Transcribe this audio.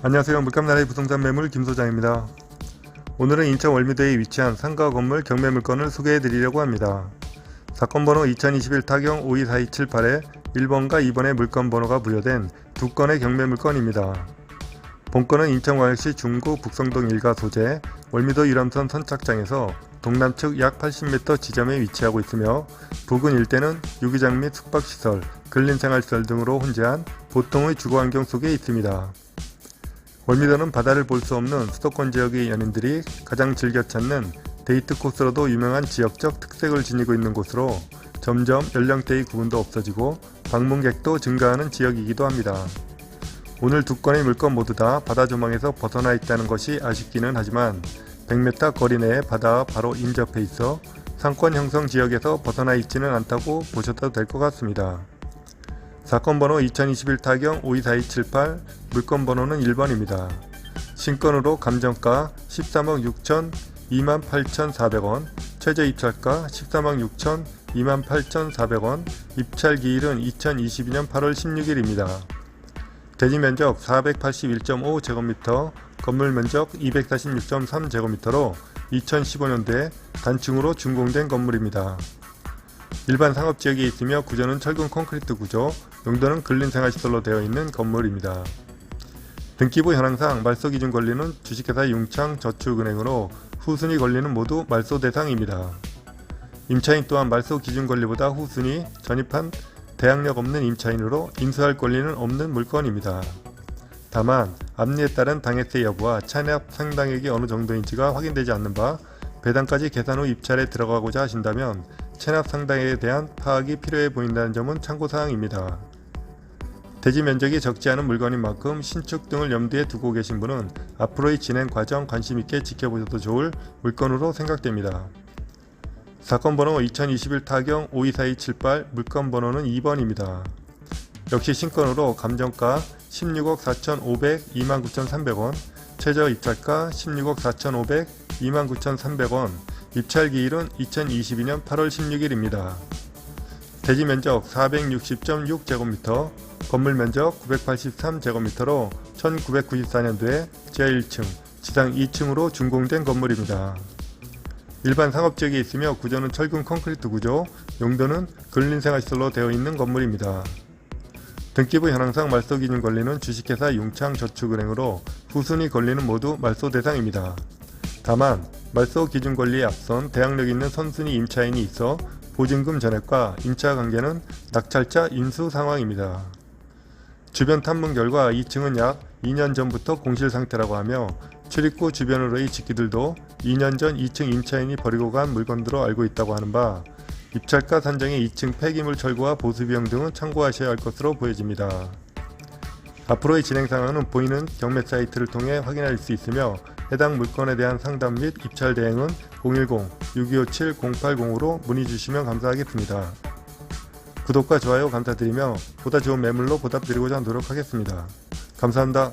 안녕하세요. 물감나라의 부동산 매물 김소장입니다. 오늘은 인천 월미도에 위치한 상가 건물 경매 물건을 소개해 드리려고 합니다. 사건 번호 2021 타경 524278에 1번과 2번의 물건 번호가 부여된 두 건의 경매 물건입니다. 본건은 인천광역시 중구 북성동 일가 소재 월미도 유람선 선착장에서 동남측 약 80m 지점에 위치하고 있으며 부근 일대는 유기장 및 숙박시설, 근린생활시설 등으로 혼재한 보통의 주거환경 속에 있습니다. 월미도는 바다를 볼 수 없는 수도권 지역의 연인들이 가장 즐겨 찾는 데이트 코스로도 유명한 지역적 특색을 지니고 있는 곳으로 점점 연령대의 구분도 없어지고 방문객도 증가하는 지역이기도 합니다. 오늘 두 건의 물건 모두 다 바다 조망에서 벗어나 있다는 것이 아쉽기는 하지만 100m 거리 내에 바다와 바로 인접해 있어 상권 형성 지역에서 벗어나 있지는 않다고 보셔도 될 것 같습니다. 사건 번호 2021 타경 524278 물건 번호는 1번입니다. 신건으로 감정가 13억 6천 28,400원, 최저 입찰가 13억 6천 28,400원, 입찰 기일은 2022년 8월 16일입니다. 대지 면적 481.5제곱미터, 건물 면적 246.3제곱미터로 2015년도에 단층으로 준공된 건물입니다. 일반 상업지역에 있으며 구조는 철근 콘크리트 구조, 용도는 근린 생활시설로 되어 있는 건물입니다. 등기부 현황상 말소 기준 권리는 주식회사 융창 저축은행으로 후순위 권리는 모두 말소 대상입니다. 임차인 또한 말소 기준 권리보다 후순위 전입한 대항력 없는 임차인으로 인수할 권리는 없는 물건입니다. 다만 앞니에 따른 당해세 여부와 차납 상당액이 어느 정도인지가 확인되지 않는 바 배당까지 계산 후 입찰에 들어가고자 하신다면 체납 상당에 대한 파악이 필요해 보인다는 점은 참고사항입니다. 대지 면적이 적지 않은 물건인 만큼 신축 등을 염두에 두고 계신 분은 앞으로의 진행 과정 관심 있게 지켜보셔도 좋을 물건으로 생각됩니다. 사건 번호 2021 타경 524278 물건 번호는 2번입니다. 역시 신건으로 감정가 16억 4,500 29,300원, 최저 입찰가 16억 4,500 29,300원, 입찰 기일은 2022년 8월 16일입니다. 대지 면적 460.6제곱미터, 건물 면적 983제곱미터로 1994년도에 지하 1층, 지상 2층으로 준공된 건물입니다. 일반 상업지역에 있으며 구조는 철근 콘크리트 구조, 용도는 근린생활시설로 되어 있는 건물입니다. 등기부 현황상 말소 기준 권리는 주식회사 융창저축은행으로 후순위 권리는 모두 말소 대상입니다. 다만 말소 기준 권리에 앞선 대항력 있는 선순위 임차인이 있어 보증금 전액과 임차 관계는 낙찰자 인수 상황입니다. 주변 탐문 결과 2층은 약 2년 전부터 공실 상태라고 하며 출입구 주변으로의 집기들도 2년 전 2층 임차인이 버리고 간 물건으로 알고 있다고 하는 바 입찰가 산정의 2층 폐기물 철거와 보수 비용 등은 참고하셔야 할 것으로 보여집니다. 앞으로의 진행 상황은 보이는 경매 사이트를 통해 확인할 수 있으며 해당 물건에 대한 상담 및 입찰 대행은 010-6257-0805로 문의 주시면 감사하겠습니다. 구독과 좋아요 감사드리며 보다 좋은 매물로 보답드리고자 노력하겠습니다. 감사합니다.